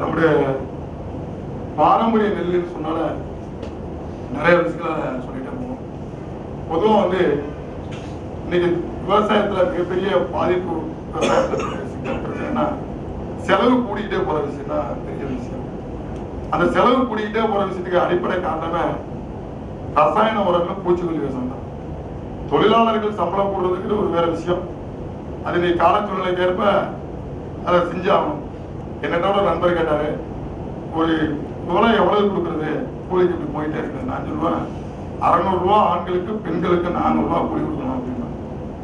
நம்முடைய பாரம்பரிய நெல்லுன்னு சொன்னால நிறைய விஷயங்களை சொல்லிட்டு போவோம் பொதுவாக வந்து இன்னைக்கு விவசாயத்துல மிகப்பெரிய பாதிப்பு பிரச்சனைனா செலவு கூடிக்கிட்டே போற விஷயம் தான் பெரிய விஷயம். அந்த செலவு கூடிக்கிட்டே போற விஷயத்துக்கு அடிப்படை காரணமே ரசாயன உரங்கள் பூச்சிக்கொல்லி விஷம் தான். தொழிலாளர்கள் சம்பளம் போடுறதுக்கு ஒரு வேற விஷயம். அது நீ கால சூழ்நிலைக்கு ஏற்ப அதை செஞ்சாகணும். என்னோட நண்பர் கேட்டாரு ஒரு இவ்வளவு எவ்வளவு கொடுக்குறது? கூலிக்கு இப்படி போயிட்டே இருக்கு. நான் சொல்லுவேன் அறநூறுரூவா ஆண்களுக்கு பெண்களுக்கு நானூறுரூவா கூலி கொடுக்கணும் அப்படின்னா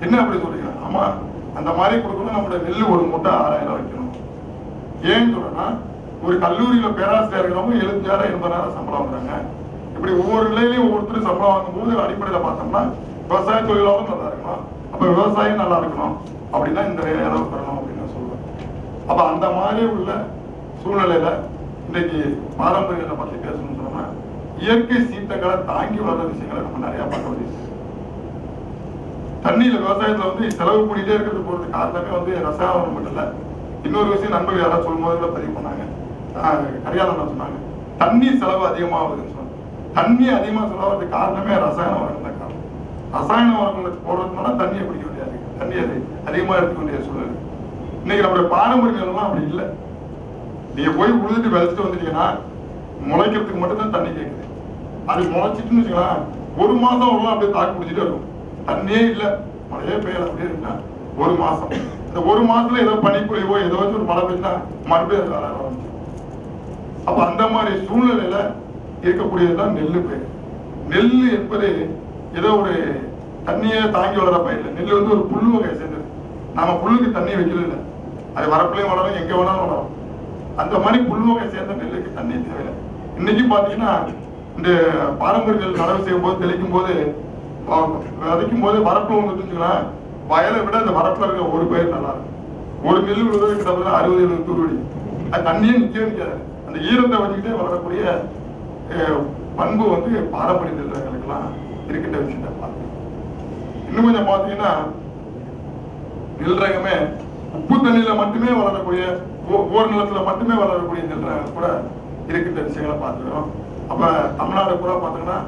என்ன அப்படி சொல்றீங்க? ஆமா அந்த மாதிரி கொடுக்கணும் நம்மளோட நெல் ஒரு மூட்டை ஆறாயிரம் வைக்கணும். ஏன்னு சொல்றேன்னா ஒரு கல்லூரியில பேராசிரியர் இருக்கிறவங்க எழுபத்தாயிரம் எண்பதாயிரம் சம்பளம் வாங்குறாங்க. இப்படி ஒவ்வொரு நிலையிலையும் ஒவ்வொருத்தரும் சம்பளம் வாங்கும்போது அடிப்படையில பார்த்தோம்னா விவசாய தொழிலாளரும் நல்லா இருக்கணும் அப்ப விவசாயம் நல்லா இருக்கணும். அப்படின்னா இந்த அளவு பெறணும் அப்ப அந்த மாதிரி உள்ள சூழ்நிலையில இன்னைக்கு பாரம்பரியத்தை பத்தி பேசணும்னு சொன்னோம்னா இயற்கை சீட்டங்களை தாங்கி வர்ற விஷயங்களை நம்ம நிறைய பார்க்க வேண்டியது. இருக்கு. தண்ணியில விவசாயத்துல வந்து செலவு பண்ணிட்டே இருக்கிறது போறது காரணமே வந்து ரசாயன மட்டும் இல்ல. இன்னொரு விஷயம் நண்பர்கள் யாராவது சொல்லும் போது பதிவு பண்ணாங்க. கரியாளன் சொன்னாங்க? தண்ணி செலவு அதிகமாகுதுன்னு சொன்னாங்க. தண்ணி அதிகமா செலவாகிறது காரணமே ரசாயன உரங்கள் தான் காரணம். ரசாயன உரங்களை போடுறதுனால தண்ணியை குடிக்க வேண்டியது தண்ணி அது அதிகமா எடுத்துக்க வேண்டிய சூழல் இன்னைக்கு நம்மளுடைய பாரம்பரியம்லாம் அப்படி இல்லை. நீங்க போய் உழுதுட்டு விளைச்சிட்டு வந்துட்டீங்கன்னா முளைக்கிறதுக்கு மட்டும்தான் தண்ணி கேட்குது அது முளைச்சிட்டுன்னு வச்சுக்கலாம் ஒரு மாசம் உள்ள அப்படியே தாக்கு பிடிச்சிட்டே இருக்கும். தண்ணியே இல்லை. மழையே பெய்யல. அப்படியே இருந்தா ஒரு மாசம். இந்த ஒரு மாசத்துல ஏதோ பனிப்பொழிவோ ஏதோ ஒரு மழை பெய்ஞ்சா மறுபடியும் அது ஆரம்பிச்சு அப்ப அந்த மாதிரி சூழ்நிலையில இருக்கக்கூடியதுதான் நெல்லு பயிர். நெல் என்பது ஏதோ ஒரு தண்ணியை தாங்கி வளர பயிர் இல்லை. நெல் வந்து ஒரு புல்லு வகையை சேர்ந்தது. நாம புல்லுக்கு தண்ணி வைக்கிறது இல்லை. அது வரப்புலையும் வளரும் எங்க வேணாலும் வளரும். அந்த மாதிரி புல்வகை சேர்ந்த நெல்லுக்கு தண்ணி தேவையில்லை. இன்னைக்கு பாத்தீங்கன்னா இந்த பாரம்பரியங்கள் நடவு செய்யும் போது தெளிக்கும் போது வ- விதைக்கும் போது வரப்புல வந்து வயலை விட அந்த வரப்புல இருக்க ஒரு பயிர் நல்லா இருக்கும். ஒரு நெல் விழுவது கிட்டத்தட்ட அறுபது எழுபது தூருவடி அது தண்ணியே நிச்சயம் நிக்காது. அந்த ஈரத்தை வச்சுக்கிட்டே வளரக்கூடிய அஹ், பண்பு வந்து பாரம்பரிய நெல்லுகளுக்கெல்லாம் இருக்கின்ற விஷயத்தை பார்த்து இன்னும் கொஞ்சம் பார்த்தீங்கன்னா நெல் ரகமே உப்பு தண்ணியில மட்டுமே வளரக்கூடிய ஓ- ஓர் நிலத்துல மட்டுமே வளரக்கூடிய நெல் கூட இருக்கின்ற விஷயங்களை பார்த்துக்கிறோம். அப்ப தமிழ்நாடு கூட பாத்தீங்கன்னா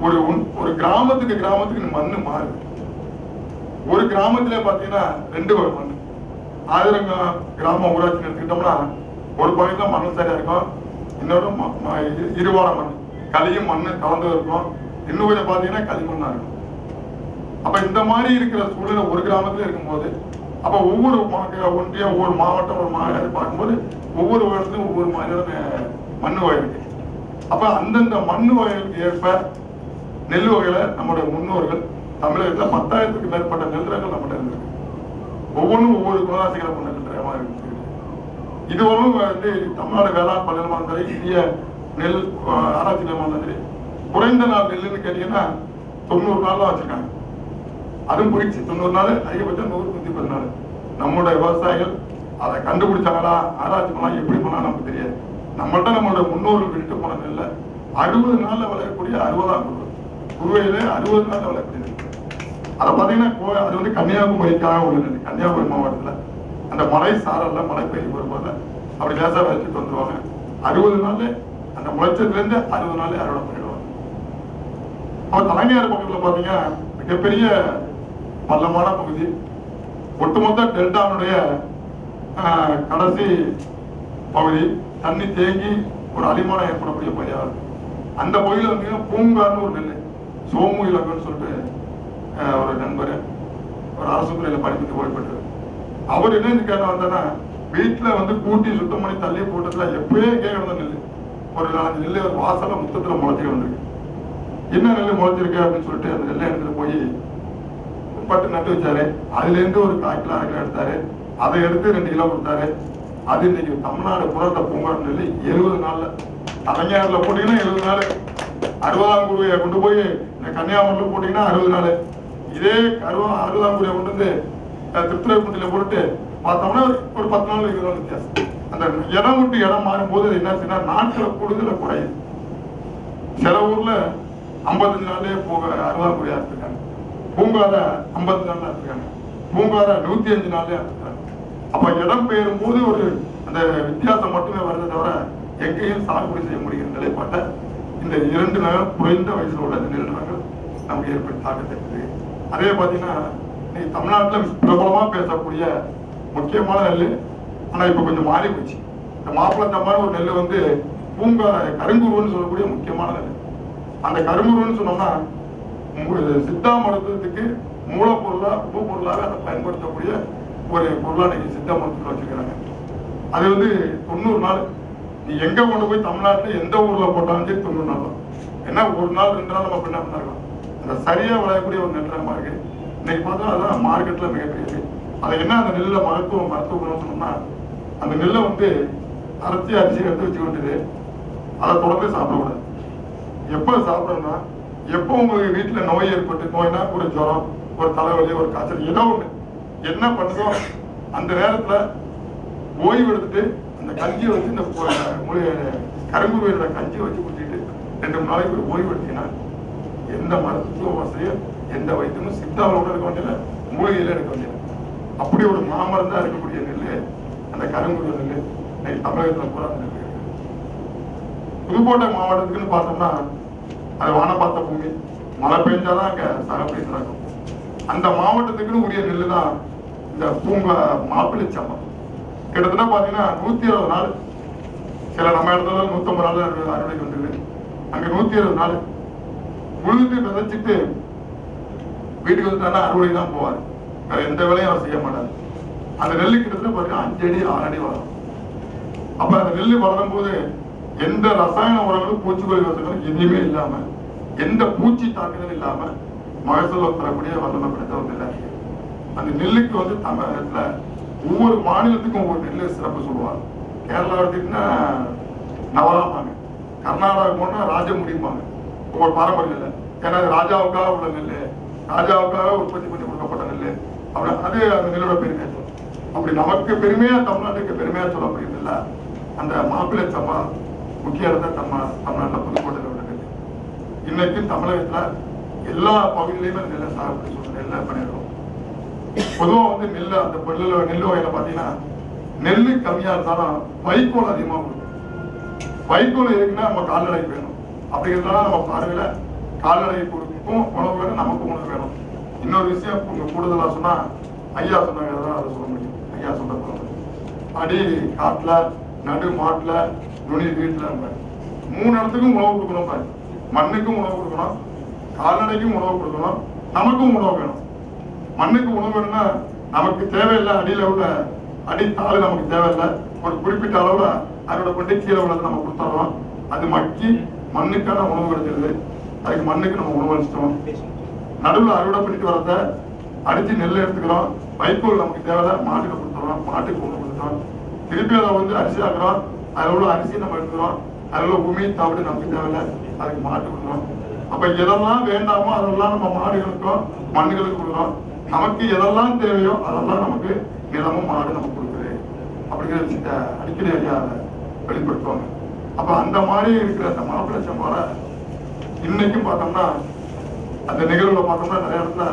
ஒரு ஒரு கிராமத்துக்கு கிராமத்துக்கு மண்ணு மாறுது ஒரு கிராமத்துல பாத்தீங்கன்னா ரெண்டு வகை மண் ஆயிரம் கிராம ஊராட்சி எடுத்துக்கிட்டோம்னா ஒரு பகுதியில மண்ணு சரியா இருக்கும். இன்னொரு ம- இரு- இருவார மண் களியும் மண்ணு கலந்து இருக்கும். இன்னும் கொஞ்சம் பாத்தீங்கன்னா களிமண்ணா இருக்கும். அப்ப இந்த மாதிரி இருக்கிற சூழ்நிலை ஒரு கிராமத்துல இருக்கும்போது அப்ப ஒவ்வொரு மா- ஒன்றியம் ஒவ்வொரு மாவட்டம் ஒரு மாநிலத்தை பார்க்கும்போது ஒவ்வொரு இடத்துலயும் ஒவ்வொரு மாதிரியான மண் வகை இருக்கு அப்ப அந்தந்த மண் வகைகளுக்கு ஏற்ப நெல் வகையில நம்முடைய முன்னோர்கள் தமிழகத்துல பத்தாயிரத்துக்கு மேற்பட்ட நெல் ரகங்கள் நம்மகிட்ட இருந்திருக்கு. ஒவ்வொன்றும் ஒவ்வொரு குணராசிகளை கொண்ட நெல் ரகமா இருக்கு இதுவரையும் வந்து தமிழ்நாடு வேளாண் பல்கலைக்கழகம் சரி இந்திய நெல் ஆராய்ச்சி நிலையமானம் சரி குறைந்த நாள் நெல்லுன்னு கேட்டீங்கன்னா தொண்ணூறு நாள் வச்சிருக்காங்க. அதுவும் போயிடுச்சு தொண்ணூறு நாள் அதிகபட்சம் நூறு நூத்தி பத்து நாள் நம்மளுடைய விவசாயிகள் அதை கண்டுபிடிச்சாங்களா ஆராய்ச்சி பண்ணலாம் எப்படி பண்ணலாம் நமக்கு தெரியாது. நம்மள்ட்ட நம்மளுடைய முன்னோர்கள் விட்டு போனது இல்லை. அறுபது நாள்ல விளையக்கூடிய அறுபதாம் குரு. குருவையில அறுபது நாள்ல விளையக்கூடியது அதை பார்த்தீங்கன்னா கோ- அது வந்து கன்னியாகுமரிக்காக உள்ளது கன்னியாகுமரி மாவட்டத்துல. அந்த மலை சாரல்ல மழை பெய்யும் வரும்போது அப்படி லேசா வச்சுட்டு வந்துருவாங்க. அறுபது நாள் அந்த முளைச்சதுல இருந்து அறுபது நாள் அறுவடை பண்ணிடுவாங்க. அப்ப தலைமையார் பக்கத்தில் பாத்தீங்கன்னா மிகப்பெரிய பள்ளமான பகுதி. ஒட்டுமொத்த டெல்டாவுடைய கடைசி பகுதி. தண்ணி தேங்கி ஒரு அடிமானம் ஏற்படக்கூடிய பகுதியாக இருக்கும் அந்த பகுதியில் வந்து பூங்கான்னு ஒரு நெல் சோமு இலக்குன்னு சொல்லிட்டு ஒரு நண்பர் ஒரு அரசு துறையில் படிப்புக்கு ஓய்வு அவர் என்ன இந்த கேட்ட வந்தா வந்து கூட்டி சுத்தம் பண்ணி தள்ளி போட்டதுல எப்பயே கேட்கறது நெல் ஒரு நாலஞ்சு நெல் வாசலை முத்தத்தில் முத்தத்துல முளைச்சி வந்திருக்கு. என்ன நெல் முளைச்சிருக்கு அப்படின்னு சொல்லிட்டு அந்த நெல்லை எடுத்துகிட்டு போய் பட்டு நட்டு வச்சாரு. அதுல இருந்து ஒரு காய்ச்சல் கிலோ அரை எடுத்தாரு. அதை எடுத்து ரெண்டு கிலோ கொடுத்தாரு. அது இன்னைக்கு தமிழ்நாடு புறத்த பூங்கா சொல்லி எழுபது நாள்ல தலைஞாறுல போட்டீங்கன்னா எழுபது நாள். அறுபதாம் குருவையை கொண்டு போய் இந்த கன்னியாகுமரியில போட்டீங்கன்னா அறுபது நாள். இதே அறுபது அறுபதாம் குருவை கொண்டு வந்து அஹ், திருத்துறைப்பூண்டியில போட்டு பார்த்தோம்னா ஒரு- பத்து நாள் இருபது நாள் வித்தியாசம். அந்த இடம் விட்டு இடம் மாறும்போது என்ன ஆச்சுன்னா நாட்கள் கூடுதல குறையுது. சில ஊர்ல ஐம்பத்தஞ்சு நாளே போக அறுபதாம் குடியா இருக்காங்க பூங்காத ஐம்பத்தி நாள்ல இருக்காங்க பூங்காத நூத்தி அஞ்சு நாள்ல இருக்காங்க அப்ப இடம் பெயரும் போது ஒரு அந்த வித்தியாசம் மட்டுமே வருது தவிர எங்கேயும் சாகுபடி செய்ய முடிகிற நிலைப்பாட்டை இந்த இரண்டு நகரம் குறைந்த வயசுல உள்ள நிறுவனங்கள் நமக்கு ரகங்கள் தாக்கத்தை இருக்குது அதே பார்த்தீங்கன்னா நீ தமிழ்நாட்டில் பிரபலமாக பேசக்கூடிய முக்கியமான நெல் ஆனா இப்போ கொஞ்சம் மாறி போச்சு. இந்த மாப்பிள்ளை தம்பான ஒரு நெல் வந்து பூங்கா கருங்குருவன்னு சொல்லக்கூடிய முக்கியமான நெல். அந்த கருங்குருவன்னு சொன்னோம்னா சித்தா மருத்துவத்துக்கு மூலப்பொருளா உப பொருளாக அதை பயன்படுத்தக்கூடிய ஒரு பொருளா இன்னைக்கு சித்தா மருத்துவத்தில் வச்சுக்கிறாங்க அது வந்து தொண்ணூறு நாள். நீ எங்க கொண்டு போய் தமிழ்நாட்டுல எந்த ஊர்ல போட்டாலும் சரி தொண்ணூறு நாள் தான். ஏன்னா ஒரு நாள் ரெண்டு நாள் நம்ம பின்ன பண்ணலாம் அந்த சரியா விளையக்கூடிய ஒரு நெல் ரகமா இன்னைக்கு பார்த்தா அதான் மார்க்கெட்ல மிகப்பெரியது. அது என்ன அந்த நெல்லுல மருத்துவம் மருத்துவ குணம் சொன்னோம்னா அந்த நெல்லை வந்து அரைச்சி அரிசி எடுத்து வச்சுக்கிட்டு அதை தொடர்ந்து சாப்பிடக்கூடாது. எப்போ சாப்பிடணும்னா எப்போ உங்களுக்கு வீட்டுல நோய் ஏற்பட்டு நோய்னா ஒரு ஜுரம் ஒரு தலைவலி ஒரு காய்ச்சல் ஏதோ ஒண்ணு. என்ன பண்ணுதோ அந்த நேரத்துல ஓய்வு எடுத்துட்டு அந்த கஞ்சியை வச்சு இந்த கருங்குருவியோட கஞ்சியை வச்சு குடிச்சிட்டு ரெண்டு மூணு நாளைக்கு ஓய்வு எடுத்தீங்கன்னா எந்த மருத்துவ வசதியும் எந்த வைத்தியமும் சித்தாவோட இருக்க வேண்டியதில்லை மூலிகையில எடுக்க வேண்டியது அப்படி ஒரு மாமருந்தா இருக்கக்கூடிய நெல் அந்த கருங்குருவி நெல் தமிழகத்துல பூரா நெல் இருக்கு. புதுக்கோட்டை மாவட்டத்துக்குன்னு பார்த்தோம்னா அது வானப்பாத்த பூமி. மழை பெஞ்சாதான் அங்க சாகுபடி நடக்கும். அந்த மாவட்டத்துக்குன்னு உரிய நெல்லு தான் இந்த பூங்கா மாப்பிள்ளை சம்பம் கிட்டத்தட்ட பாத்தீங்கன்னா நூத்தி அறுபது நாள். சில நம்ம இடத்துல நூத்தம்பது நாள் அறுவடை அறுவடைக்கு வந்துருது அங்க நூத்தி அறுபது நாள். உழுது விதைச்சிட்டு வீட்டுக்கு வந்துட்டானா அறுவடை தான் போவார். வேற எந்த வேலையும் அவர் செய்ய மாட்டார். அந்த நெல்லு கிட்டத்தட்ட பாத்தீங்கன்னா அஞ்சு அடி ஆறு அடி வளரும். அப்ப அந்த நெல்லு வளரும் போது எந்த ரசாயன உரங்களும் பூச்சிக்கொல்லி வசங்களும் எதுவுமே இல்லாம எந்த பூச்சி தாக்குதலும் இல்லாம மகசூல் தரக்கூடிய வல்லமை படைத்த ஒரு அந்த நெல்லுக்கு வந்து தமிழகத்துல ஒவ்வொரு மாநிலத்துக்கும் ஒவ்வொரு நெல்லு சிறப்பு சொல்லுவாங்க. கேரளா எடுத்துக்கிட்டா நவராமாங்க கர்நாடகா போனா ராஜமுடிம்பாங்க. ஒவ்வொரு பாரம்பரியம் இல்லை ஏன்னா ராஜாவுக்காக உள்ள நெல் ராஜாவுக்காக உற்பத்தி பண்ணி கொடுக்கப்பட்ட நெல் அப்படி அது அந்த நெல்லோட பெருமையா சொல்லும் அப்படி நமக்கு பெருமையா தமிழ்நாட்டுக்கு பெருமையா சொல்லப்படுகிறதில்ல அந்த மாப்பிள்ளை சம்மா முக்கிய இடத்த நம்ம தமிழ்நாட்டில் புதுக்கோட்டை இன்னைக்கு தமிழகத்துல எல்லா பகுதியிலையுமே நெல்லை சாகுபடி சொல்ற நெல்லை பண்ணிடுறோம் பொதுவா வந்து நெல் அந்த நெல்லு நெல் வகையில பாத்தீங்கன்னா நெல் கம்மியா இருந்தாலும் வைக்கோல் அதிகமா கொடுக்கும். வைக்கோல் இருக்குன்னா நம்ம கால்நடைக்கு வேணும். அப்படிங்கிறதுனால நம்ம பார்வையில கால்நடை கொடுக்கும் உணவு வேணும் நமக்கு உணவு வேணும். இன்னொரு விஷயம் கொஞ்சம் கூடுதலா சொன்னா ஐயா சொன்னாங்க தான் அதை சொல்ல முடியும். ஐயா சொல்றது சொல்ல அடி காட்டுல நடு மாட்டுல நுனி வீட்டுல மூணு இடத்துக்கும் உணவு கொடுக்கணும் பாருங்க மண்ணுக்கும் உணவு கொடுக்கணும். கால்நடைக்கும் உணவு கொடுக்கணும். நமக்கும் உணவு வேணும். மண்ணுக்கு உணவு வேணும்னா நமக்கு தேவையில்லை. அடியில் உள்ள அடித்தாள் நமக்கு தேவையில்லை. ஒரு குறிப்பிட்ட அளவில் அதோட கொண்டு கீழே உள்ளதை நம்ம கொடுத்துட்றோம் அது மக்கி மண்ணுக்கான உணவு கிடைச்சிருது அதுக்கு மண்ணுக்கு நம்ம உணவு அளிச்சிட்டோம். நடுவில் அறுவடை பண்ணிட்டு வரத அடித்து நெல் எடுத்துக்கிறோம். வைக்கோல் நமக்கு தேவையில்ல. மாட்டுக்கு கொடுத்துறோம். மாட்டுக்கு உணவு கொடுத்துறோம். திருப்பி அதை வந்து அரிசி ஆக்குறோம். அதில் உள்ள அரிசி நம்ம எடுத்துக்கிறோம். அதில் உள்ள உமி நமக்கு தேவையில்ல அதுக்கு மாட்டு கொடுக்குறோம் அப்ப எதெல்லாம் வேண்டாமோ அதெல்லாம் நம்ம மாடுகளுக்கும் மண்ணுகளுக்கு கொடுக்குறோம் நமக்கு எதெல்லாம் தேவையோ அதெல்லாம் நமக்கு நிலமும் மாடு நமக்கு கொடுக்குது. அப்படிங்கிற விஷயத்த அடிக்கடி ஐயா அதை வெளிப்படுத்துவாங்க. அப்ப அந்த மாதிரி இருக்கிற அந்த மாப்பிள்ளை சம்பால இன்னைக்கும் பார்த்தோம்னா அந்த நிகழ்வுல பார்த்தோம்னா நிறைய இடத்துல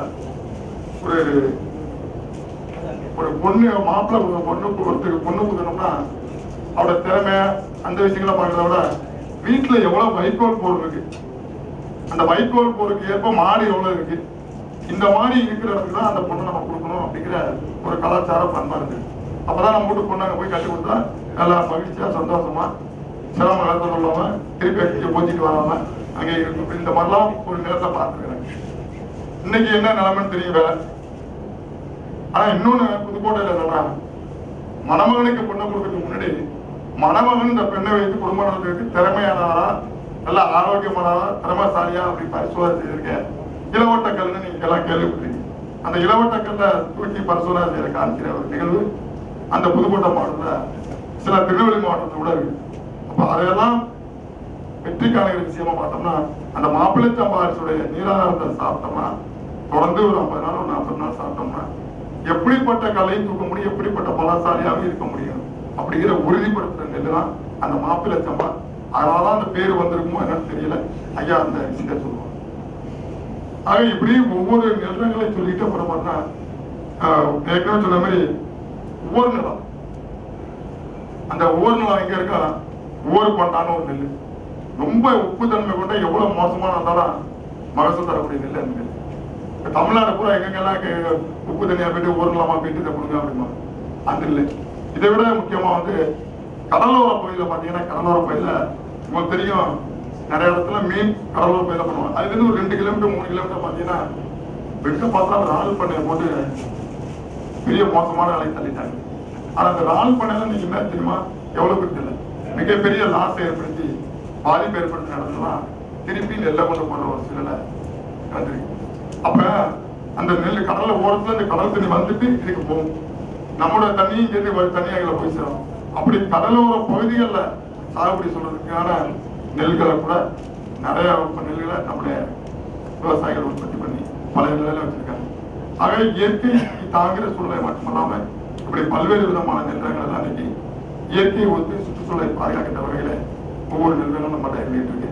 ஒரு ஒரு பொண்ணு மாப்பிள்ளை பொண்ணு ஒருத்தருக்கு பொண்ணு கொடுக்கணும்னா அவரோட திறமை அந்த விஷயங்களை பார்க்கறத விட வீட்டுல எவ்வளவு வைக்கோல் போர் இருக்கு. அந்த வைக்கோல் போருக்கு ஏற்ப மாடு எவ்வளவு இருக்கு? இந்த மாதிரி இருக்கிற இடத்துக்கு தான் அந்த பொண்ணை நம்ம கொடுக்கணும் அப்படிங்கிற ஒரு கலாச்சார பண்பா இருக்கு. அப்பதான் நம்ம வீட்டு பொண்ணு அங்க போய் கட்டி கொடுத்தா நல்லா மகிழ்ச்சியா சந்தோஷமா சிரமம் கலந்து இல்லாம திருப்பி அடிச்சு போச்சிட்டு வராம அங்கே இருக்கும். இந்த மாதிரிலாம் ஒரு நேரத்தை பார்த்துருக்குறேன். இன்னைக்கு என்ன நிலைமைன்னு தெரியல. ஆனா இன்னொன்னு புதுக்கோட்டையில என்னன்னா மணமகனுக்கு பொண்ணை கொடுக்கறதுக்கு முன்னாடி மணமகன் இந்த பெண்ணை வைத்து குடும்ப நடத்துறதுக்கு திறமையானவரா நல்ல ஆரோக்கியமானவரா திறமைசாலியா அப்படி பரிசோதனை செய்திருக்கேன். இளவட்ட நீங்க எல்லாம் கேள்விப்பட்டீங்க அந்த இளவட்ட கல்ல தூக்கி பரிசோதனை செய்யற காமிக்கிற ஒரு நிகழ்வு. அந்த புதுக்கோட்டை மாவட்டத்துல சில திருநெல்வேலி மாவட்டத்தில் கூட இருக்கு. அப்ப அதையெல்லாம் வெற்றி காணுகிற விஷயமா பார்த்தோம்னா அந்த மாப்பிள்ளை சம்பாரிசுடைய நீராதாரத்தை சாப்பிட்டோம்னா தொடர்ந்து ஒரு ஐம்பது நாள் ஒரு நாற்பது நாள் சாப்பிட்டோம்னா எப்படிப்பட்ட கலையும் தூக்க முடியும் எப்படிப்பட்ட பலசாலியாகவும் இருக்க முடியும்? அப்படிங்கிற உறுதிப்படுத்த நெல்லு தான் அந்த மாப்பிள்ளை சம்பா அதனாலதான் அந்த பேர் வந்திருக்குமோ என்னன்னு தெரியல. ஐயா அந்த விஷயத்தை சொல்லுவாங்க ஆக இப்படி ஒவ்வொரு நிலங்களையும் சொல்லிட்டு அப்புறம் பார்த்தா ஆஹ், ஏற்கனவே சொன்ன மாதிரி ஒவ்வொரு நிலம். அந்த ஒவ்வொரு நிலம் எங்க இருக்கா? ஒவ்வொரு பண்டான ஒரு நெல். ரொம்ப உப்பு தன்மை கொண்ட எவ்வளவு மோசமான இருந்தாலும் மகசூல் தரக்கூடிய நெல் அந்த நெல். தமிழ்நாடு பூரா எங்கெங்கெல்லாம் உப்பு தண்ணியா போயிட்டு ஒரு நிலமா போயிட்டு இதை கொடுங்க அப்படிமா அந்த நெல். இதை விட முக்கியமா வந்து கடலோர பகுதியில் பார்த்தீங்கன்னா கடலோர பகுதியில் உங்களுக்கு தெரியும் நிறைய இடத்துல மீன் கடலோர பகுதியில் பண்ணுவாங்க. அதுலேருந்து ஒரு ரெண்டு கிலோமீட்டர் மூணு கிலோமீட்டர் பார்த்தீங்கன்னா வெக்க பார்த்தா ரால் பண்ணையை போட்டு பெரிய மோசமான வேலையை தள்ளிட்டாங்க. ஆனா அந்த ரால் பண்ணையில நீங்க என்ன தெரியுமா? எவ்வளவு பேருக்கு இல்லை மிகப்பெரிய லாஸ் ஏற்படுத்தி பாதிப்பு ஏற்படுத்தி நடந்ததுலாம் திருப்பி நெல்லை கொண்டு போன ஒரு சூழ்நிலை வந்திருக்கு அப்ப அந்த நெல் கடலை ஓரத்தில் இந்த கடல் தண்ணி வந்துட்டு இதுக்கு போகும். நம்மளோட தண்ணியும் சேர்ந்து வர தண்ணி போய் சேரும். அப்படி கடலோர பகுதிகளில் சாகுபடி சொல்றதுக்கான நெல்களை கூட நிறைய நெல்களை நம்முடைய விவசாயிகள் உற்பத்தி பண்ணி பல நிலையில வச்சிருக்காங்க. ஆக இயற்கை தாங்கிற சூழ்நிலை மட்டுமல்லாம இப்படி பல்வேறு விதமான நெல்றங்கள் எல்லாம் இன்னைக்கு இயற்கையை ஒத்து சுற்றுச்சூழலை பாதுகாக்கின்ற வகையில ஒவ்வொரு நெல்களும் நம்ம இருக்கு